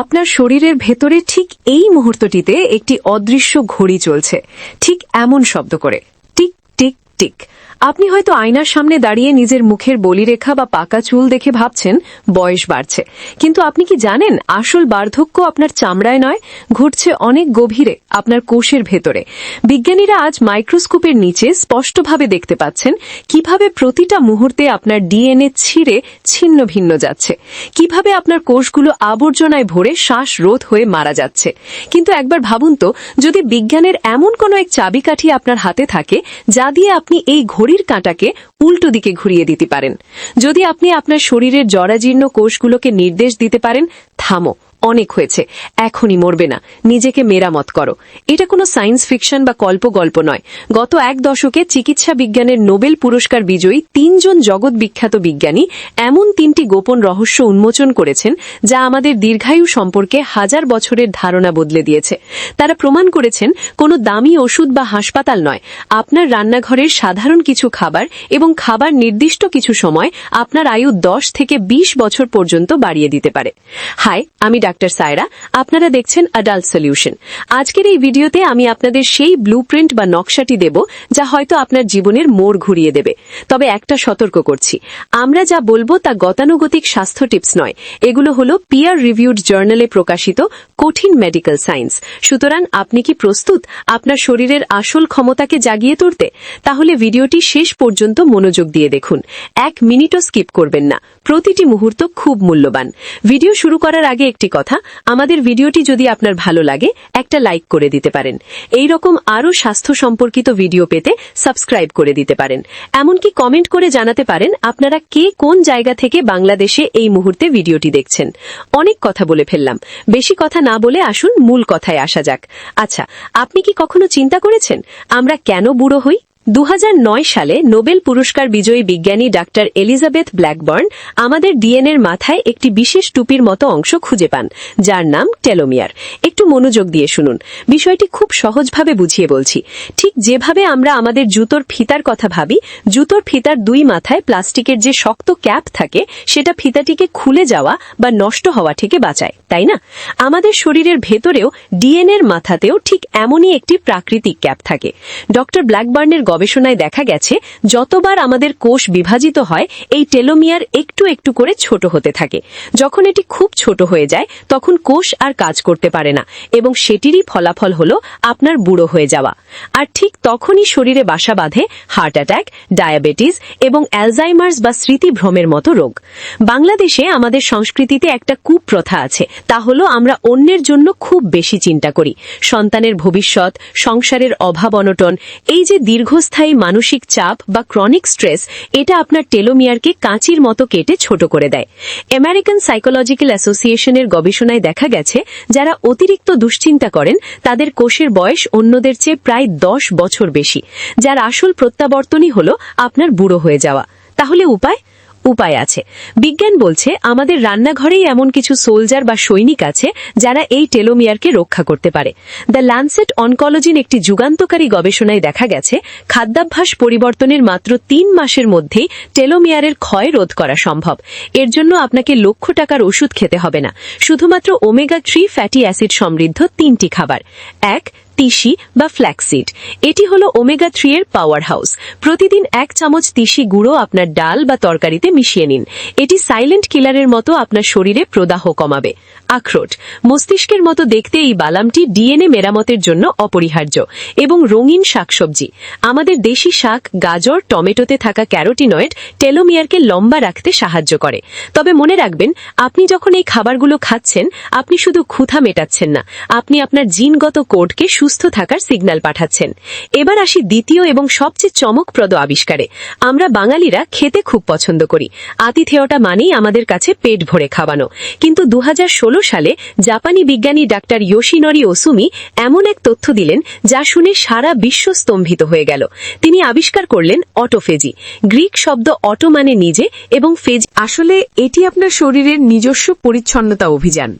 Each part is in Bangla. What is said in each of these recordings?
আপনার শরীরের ভেতরে ঠিক এই মুহূর্তটিতে একটি অদৃশ্য ঘড়ি চলছে। ঠিক এমন শব্দ করে। টিক টিক টিক। আপনি হয়তো আয়নার সামনে দাঁড়িয়ে নিজের মুখের বলিরেখা বা পাকা চুল দেখে ভাবছেন, বয়স বাড়ছে। কিন্তু আপনি কি জানেন, আসল বার্ধক্য আপনার চামড়ায় নয় ঘটছে অনেক গভীরে, আপনার কোষের ভেতরে। বিজ্ঞানীরা আজ মাইক্রোস্কোপের নিচে স্পষ্টভাবে দেখতে পাচ্ছেন কীভাবে প্রতিটা মুহূর্তে আপনার ডিএনএ ছিঁড়ে ছিন্ন ভিন্ন যাচ্ছে। কীভাবে আপনার কোষগুলো আবর্জনায় ভরে শ্বাস রোধ হয়ে মারা যাচ্ছে। কিন্তু একবার ভাবুন তো, যদি বিজ্ঞানের এমন কোনো এক চাবিকাঠি আপনার হাতে থাকে, যা দিয়ে আপনি এই ঘড়ির কাঁটাকে উল্টো দিকে ঘুরিয়ে দিতে পারেন। যদি আপনি আপনার শরীরের জরাজীর্ণ কোষগুলোকে নির্দেশ দিতে পারেন, থামো। অনেক হয়েছে। এখনই মরবে না। নিজেকে মেরামত করো। এটা কোনো সায়েন্স ফিকশন বা কল্প গল্প নয়। গত এক দশকে চিকিৎসা বিজ্ঞানের নোবেল পুরস্কার বিজয়ী তিনজন জগৎ বিখ্যাত বিজ্ঞানী এমন তিনটি গোপন রহস্য উন্মোচন করেছেন যা আমাদের দীর্ঘায়ু সম্পর্কে হাজার বছরের ধারণা বদলে দিয়েছে। তারা প্রমাণ করেছেন কোনো দামি ওষুধ বা হাসপাতাল নয়। আপনার রান্নাঘরের সাধারণ কিছু খাবার এবং খাবার নির্দিষ্ট কিছু সময় আপনার আয়ু দশ থেকে ২০ বছর পর্যন্ত বাড়িয়ে দিতে পারে। হাই আমি ডাক্তার সায়রা আপনারা দেখছেন অ্যাডাল্ট সলিউশন আজকের এই ভিডিওতে আমি আপনাদের সেই ব্লুপ্রিন্ট বা নকশাটি দেব যা হয়তো আপনার জীবনের মোড় ঘুরিয়ে দেবে। তবে একটা সতর্ক করছি। আমরা যা বলব তা গতানুগতিক স্বাস্থ্য টিপস নয়। এগুলো হলো পিয়ার রিভিউড জার্নালে প্রকাশিত কঠিন মেডিকেল সায়েন্স সুতরাং আপনি কি প্রস্তুত আপনার শরীরের আসল ক্ষমতাকে জাগিয়ে তুলতে? তাহলে ভিডিওটি শেষ পর্যন্ত মনোযোগ দিয়ে দেখুন। এক মিনিটও স্কিপ করবেন না। প্রতিটি মুহূর্ত খুব মূল্যবান। ভিডিও শুরু করার আগে একটি আমাদের ভিডিওটি যদি আপনার ভালো লাগে, একটা লাইক করে দিতে পারেন। এই রকম আরও স্বাস্থ্য সম্পর্কিত ভিডিও পেতে সাবস্ক্রাইব করে দিতে পারেন। এমনকি কমেন্ট করে জানাতে পারেন, আপনারা কে কোন জায়গা থেকে বাংলাদেশে এই মুহূর্তে ভিডিওটি দেখছেন। অনেক কথা বলে ফেললাম। বেশি কথা না বলে আসুন, মূল কথায় আসা যাক। আচ্ছা আপনি কি কখনো চিন্তা করেছেন, আমরা কেন বুড়ো হই? দু হাজার নয় সালে নোবেল পুরস্কার বিজয়ী বিজ্ঞানী ডাক্তার এলিজাবেথ ব্ল্যাকবার্ন আমাদের ডিএনএর মাথায় একটি বিশেষ টুপির মতো অংশ খুঁজে পান, যার নাম টেলোমিয়ার। একটু মনোযোগ দিয়ে শুনুন। বিষয়টি খুব সহজভাবে বুঝিয়ে বলছি। ঠিক যেভাবে আমরা আমাদের জুতোর ফিতার কথা ভাবি, জুতোর ফিতার দুই মাথায় প্লাস্টিকের যে শক্ত ক্যাপ থাকে, সেটা ফিতাটিকে খুলে যাওয়া বা নষ্ট হওয়া থেকে বাঁচায়, তাই না? আমাদের শরীরের ভেতরেও ডিএনএর মাথাতেও ঠিক এমনই একটি প্রাকৃতিক ক্যাপ থাকে। ডক্টর ব্ল্যাকবার্নের গবেষণায় দেখা গেছে, যতবার আমাদের কোষ বিভাজিত হয়, এই টেলোমিয়ার একটু একটু করে ছোট হতে থাকে। যখন এটি খুব ছোট হয়ে যায়, তখন কোষ আর কাজ করতে পারে না এবং সেটিরই ফলাফল হল আপনার বুড়ো হয়ে যাওয়া। আর ঠিক তখনই শরীরে বাসা বাঁধে হার্ট অ্যাটাক, ডায়াবেটিস এবং অ্যালজাইমার্স বা স্মৃতিভ্রমের মতো রোগ। বাংলাদেশে আমাদের সংস্কৃতিতে একটা কুপ্রথা আছে, তা হলো আমরা অন্যের জন্য খুব বেশি চিন্তা করি। সন্তানের ভবিষ্যৎ, সংসারের অভাব অনটন, এই যে দীর্ঘস্থায়ী মানসিক চাপ বা ক্রনিক স্ট্রেস এটা আপনার টেলোমিয়ারকে কাঁচির মতো কেটে ছোট করে দেয়। আমেরিকান সাইকোলজিক্যাল অ্যাসোসিয়েশনের গবেষণায় দেখা গেছে, যারা অতিরিক্ত দুশ্চিন্তা করেন, তাদের কোষের বয়স অন্যদের চেয়ে প্রায় দশ বছর বেশি। যার আসল প্রত্যাবর্তনই হল আপনার বুড়ো হয়ে যাওয়া। তাহলে উপায়? উপায় আছে। বিজ্ঞান বলছে, আমাদের রান্নাঘরেই এমন কিছু সোলজার বা সৈনিক আছে যারা এই টেলোমিয়ারকে রক্ষা করতে পারে। দ্য ল্যান্সেট অনকোলজিন একটি যুগান্তকারী গবেষণায় দেখা গেছে, খাদ্যাভ্যাস পরিবর্তনের মাত্র তিন মাসের মধ্যেই টেলোমিয়ারের ক্ষয় রোধ করা সম্ভব। এর জন্য আপনাকে লক্ষ টাকার ওষুধ খেতে হবে না। শুধুমাত্র ওমেগা থ্রি ফ্যাটি অ্যাসিড সমৃদ্ধ তিনটি খাবার। এক তিসি বা ফ্ল্যাক্সিড। এটি হলো ওমেগা থ্রি এর পাওয়ার হাউস প্রতিদিন এক চামচ তিসি গুঁড়ো আপনার ডাল বা তরকারিতে মিশিয়ে নিন। এটি সাইলেন্ট কিলারের মতো আপনার শরীরে প্রদাহ কমাবে। আখরোট। মস্তিষ্কের মতো দেখতে এই বালামটি ডিএনএ মেরামতের জন্য অপরিহার্য এবং রঙিন শাকসবজি। আমাদের দেশি শাক, গাজর, টমেটোতে থাকা ক্যারোটিনয়েড টেলোমিয়ারকে লম্বা রাখতে সাহায্য করে। তবে মনে রাখবেন, আপনি যখন এই খাবারগুলো খাচ্ছেন, আপনি শুধু ক্ষুধা মেটাচ্ছেন না। আপনি আপনার জিনগত কোডকে সুস্থ থাকার সিগন্যাল পাঠাচ্ছেন। এবার আসি দ্বিতীয় এবং সবচেয়ে চমকপ্রদ আবিষ্কারে। আমরা বাঙালিরা খেতে খুব পছন্দ করি। আতিথেয়টা মানেই আমাদের কাছে পেট ভরে খাওয়ানো। কিন্তু দু হাজার ষোলো সালে জাপানি বিজ্ঞানী ডাক্তার ইয়োশিনরি ওসুমি এমন এক তথ্য দিলেন যা শুনে সারা বিশ্ব স্তম্ভিত হয়ে গেল। তিনি আবিষ্কার করলেন অটোফেজি। গ্রিক শব্দ অটো মানে নিজে এবং ফেজ আসলে এটি আপনার শরীরের নিজস্ব পরিচ্ছন্নতা অভিযান।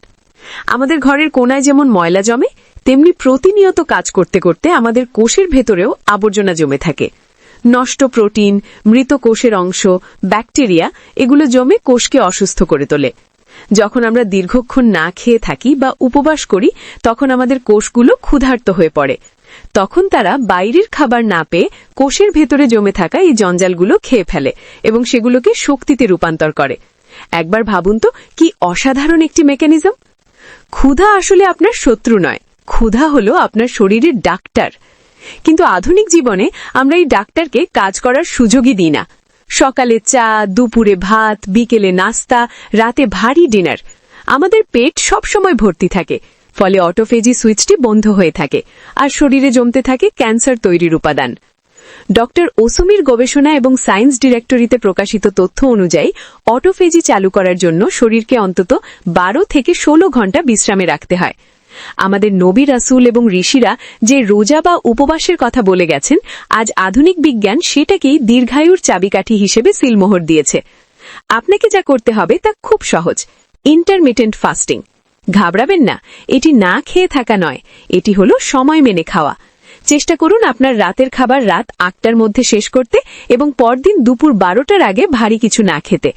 আমাদের ঘরের কোনায় যেমন ময়লা জমে তেমনি প্রতিনিয়ত কাজ করতে করতে আমাদের কোষের ভেতরেও আবর্জনা জমে থাকে। নষ্ট প্রোটিন, মৃত কোষের অংশ, ব্যাকটেরিয়া, এগুলো জমে কোষকে অসুস্থ করে তোলে। যখন আমরা দীর্ঘক্ষণ না খেয়ে থাকি বা উপবাস করি, তখন আমাদের কোষগুলো ক্ষুধার্ত হয়ে পড়ে। তখন তারা বাইরের খাবার না পেয়ে কোষের ভেতরে জমে থাকা এই জঞ্জালগুলো খেয়ে ফেলে এবং সেগুলোকে শক্তিতে রূপান্তর করে। একবার ভাবুন তো, কি অসাধারণ একটি মেকানিজম! ক্ষুধা আসলে আপনার শত্রু নয়। ক্ষুধা হলো আপনার শরীরের ডাক্তার। কিন্তু আধুনিক জীবনে আমরা এই ডাক্তারকে কাজ করার সুযোগই দিই না। সকালে চা, দুপুরে ভাত, বিকেলে নাস্তা, রাতে ভারী ডিনার। আমাদের পেট সবসময় ভর্তি থাকে, ফলে অটোফেজি সুইচটি বন্ধ হয়ে থাকে, আর শরীরে জমতে থাকে ক্যান্সার তৈরির উপাদান। ডক্টর ওসুমির গবেষণা এবং সায়েন্স ডিরেক্টরিতে প্রকাশিত তথ্য অনুযায়ী, অটোফেজি চালু করার জন্য শরীরকে অন্তত বারো থেকে ১৬ ঘণ্টা বিশ্রামে রাখতে হয়। আমাদের নবী রাসুল এবং ঋষিরা যে রোজা বা উপবাসের কথা বলে গেছেন, আজ আধুনিক বিজ্ঞান সেটাকেই দীর্ঘায়ুর চাবিকাঠি হিসেবে সিলমোহর দিয়েছে। আপনাকে যা করতে হবে তা খুব সহজ। ইন্টারমিটেন্ট ফাস্টিং ঘাবড়াবেন না, এটি না খেয়ে থাকা নয়, এটি হলো সময় মেনে খাওয়া। চেষ্টা করুন আপনার রাতের খাবার রাত আটটার মধ্যে শেষ করতে এবং পরদিন দুপুর বারোটার আগে ভারী কিছু না খেতে।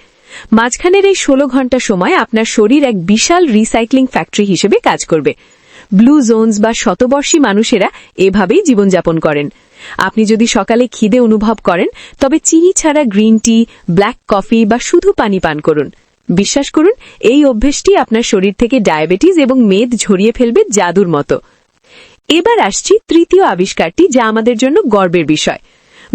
মাঝখানের এই ষোলো ঘণ্টা সময় আপনার শরীর এক বিশাল রিসাইক্লিং ফ্যাক্টরি হিসেবে কাজ করবে। ব্লু জোনস বা শতবর্ষী মানুষেরা এভাবেই জীবনযাপন করেন। আপনি যদি সকালে খিদে অনুভব করেন, তবে চিনি ছাড়া গ্রিন টি ব্ল্যাক কফি বা শুধু পানি পান করুন। বিশ্বাস করুন, এই অভ্যেসটি আপনার শরীর থেকে ডায়াবেটিস এবং মেদ ঝরিয়ে ফেলবে জাদুর মতো। এবার আসছি তৃতীয় আবিষ্কারটি যা আমাদের জন্য গর্বের বিষয়।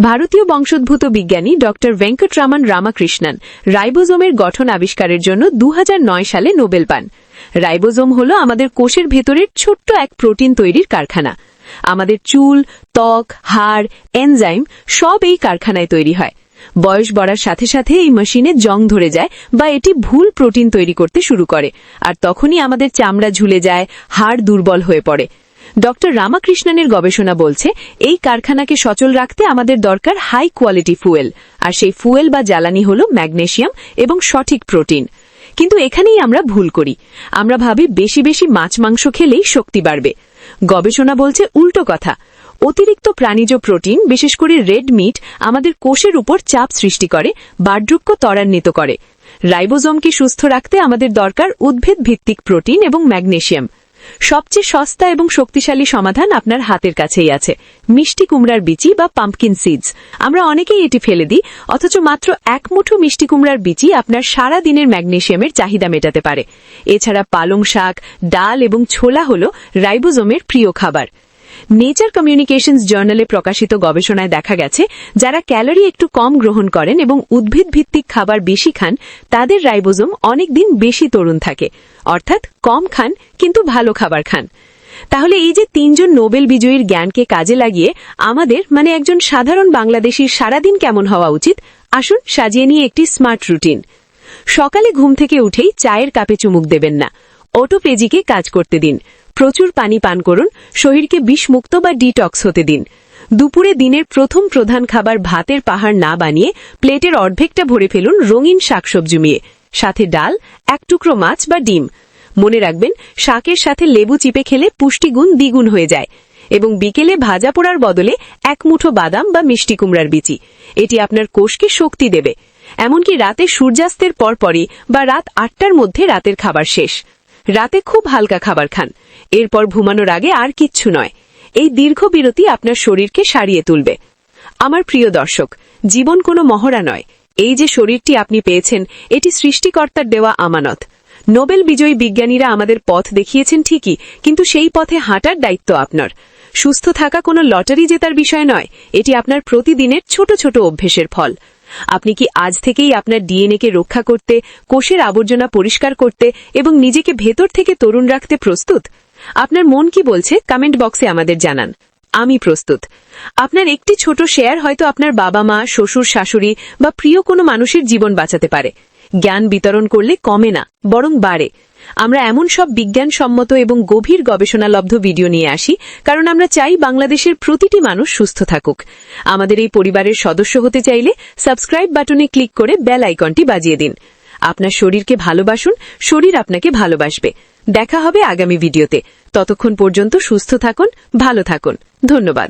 ভারতীয় বংশোদ্ভূত বিজ্ঞানী ড. ভেঙ্কটরামন রামাকৃষ্ণন রাইবোজোমের গঠন আবিষ্কারের জন্য দু হাজার নয় সালে নোবেল পান। রাইবোজোম হল আমাদের কোষের ভেতরের ছোট্ট এক প্রোটিন তৈরির কারখানা। আমাদের চুল, ত্বক, হাড়, এনজাইম সব এই কারখানায় তৈরি হয়। বয়স বাড়ার সাথে সাথে এই মেশিনে জং ধরে যায় বা এটি ভুল প্রোটিন তৈরি করতে শুরু করে। আর তখনই আমাদের চামড়া ঝুলে যায়, হাড় দুর্বল হয়ে পড়ে। ডক্টর রামাকৃষ্ণনের গবেষণা বলছে, এই কারখানাকে সচল রাখতে আমাদের দরকার হাই কোয়ালিটি ফুয়েল আর সেই ফুয়েল বা জ্বালানি হল ম্যাগনেশিয়াম এবং সঠিক প্রোটিন কিন্তু এখানেই আমরা ভুল করি। আমরা ভাবি বেশি বেশি মাছ মাংস খেলেই শক্তি বাড়বে। গবেষণা বলছে উল্টো কথা। অতিরিক্ত প্রাণীজ প্রোটিন বিশেষ করে রেড মিট আমাদের কোষের উপর চাপ সৃষ্টি করে, বার্ধক্য ত্বরান্বিত করে। রাইবোজোমকে সুস্থ রাখতে আমাদের দরকার উদ্ভিদ ভিত্তিক প্রোটিন এবং ম্যাগনেশিয়াম সবচেয়ে সস্তা এবং শক্তিশালী সমাধান আপনার হাতের কাছেই আছে। মিষ্টি কুমড়ার বিচি বা পাম্পকিন সিডস আমরা অনেকেই এটি ফেলে দিই, অথচ মাত্র এক মুঠো মিষ্টি কুমড়ার বিচি আপনার সারা দিনের ম্যাগনেশিয়ামের চাহিদা মেটাতে পারে। এছাড়া পালং শাক, ডাল এবং ছোলা হল রাইবোজোমের প্রিয় খাবার। নেচার কমিউনিকেশনস জার্নালে প্রকাশিত গবেষণায় দেখা গেছে, যারা ক্যালোরি একটু কম গ্রহণ করেন এবং উদ্ভিদ ভিত্তিক খাবার বেশি খান, তাদের রাইবোজোম অনেক দিন বেশি তরুণ থাকে। অর্থাৎ কম খান, কিন্তু ভালো খাবার খান। তাহলে এই যে তিনজন নোবেল বিজয়ীর জ্ঞানকে কাজে লাগিয়ে আমাদের মানে একজন সাধারণ বাংলাদেশীর সারাদিন কেমন হওয়া উচিত, আসুন সাজিয়ে নিয়ে একটি স্মার্ট রুটিন। সকালে ঘুম থেকে উঠেই চায়ের কাপে চুমুক দেবেন না। অটোপেজিকে কাজ করতে দিন। প্রচুর পানি পান করুন শরীরকে বিষমুক্ত বা ডিটক্স হতে দিন। দুপুরে দিনের প্রথম প্রধান খাবার ভাতের পাহাড় না বানিয়ে প্লেটের অর্ধেকটা ভরে ফেলুন রঙিন শাকসবজি মিয়ে সাথে ডাল, এক টুকরো মাছ বা ডিম। মনে রাখবেন, শাকের সাথে লেবু চিপে খেলে পুষ্টিগুণ দ্বিগুণ হয়ে যায়। এবং বিকেলে ভাজা পোড়ার বদলে এক মুঠো বাদাম বা মিষ্টি কুমড়ার বিচি। এটি আপনার কোষকে শক্তি দেবে। এমনকি রাতে সূর্যাস্তের পরপরই বা রাত আটটার মধ্যে রাতের খাবার শেষ। রাতে খুব হালকা খাবার খান। এরপর ঘুমানোর আগে আর কিচ্ছু নয়। এই দীর্ঘ বিরতি আপনার শরীরকে সারিয়ে তুলবে। আমার প্রিয় দর্শক, জীবন কোনো মহড়া নয়। এই যে শরীরটি আপনি পেয়েছেন, এটি সৃষ্টিকর্তার দেওয়া আমানত। নোবেল বিজয়ী বিজ্ঞানীরা আমাদের পথ দেখিয়েছেন ঠিকই, কিন্তু সেই পথে হাঁটার দায়িত্ব আপনার। সুস্থ থাকা কোনো লটারি জেতার বিষয় নয়, এটি আপনার প্রতিদিনের ছোট ছোট অভ্যেসের ফল। আপনি কি আজ থেকেই আপনার ডিএনএকে রক্ষা করতে, কোষের আবর্জনা পরিষ্কার করতে এবং নিজেকে ভেতর থেকে তরুণ রাখতে প্রস্তুত? আপনার মন কি বলছে? কমেন্ট বক্সে আমাদের জানান। আমি প্রস্তুত। আপনার একটি ছোট শেয়ার হয়তো আপনার বাবা মা, শ্বশুর, শাশুড়ি বা প্রিয় কোনো মানুষের জীবন বাঁচাতে পারে। জ্ঞান বিতরণ করলে কমে না, বরং বাড়ে। আমরা এমন সব বিজ্ঞানসম্মত এবং গভীর গবেষণালব্ধ ভিডিও নিয়ে আসি, কারণ আমরা চাই বাংলাদেশের প্রতিটি মানুষ সুস্থ থাকুক। আমাদের এই পরিবারের সদস্য হতে চাইলে সাবস্ক্রাইব বাটনে ক্লিক করে বেল আইকনটি বাজিয়ে দিন। আপনার শরীরকে ভালোবাসুন, শরীর আপনাকে ভালোবাসবে। দেখা হবে আগামী ভিডিওতে। ততক্ষণ পর্যন্ত সুস্থ থাকুন, ভালো থাকুন। ধন্যবাদ।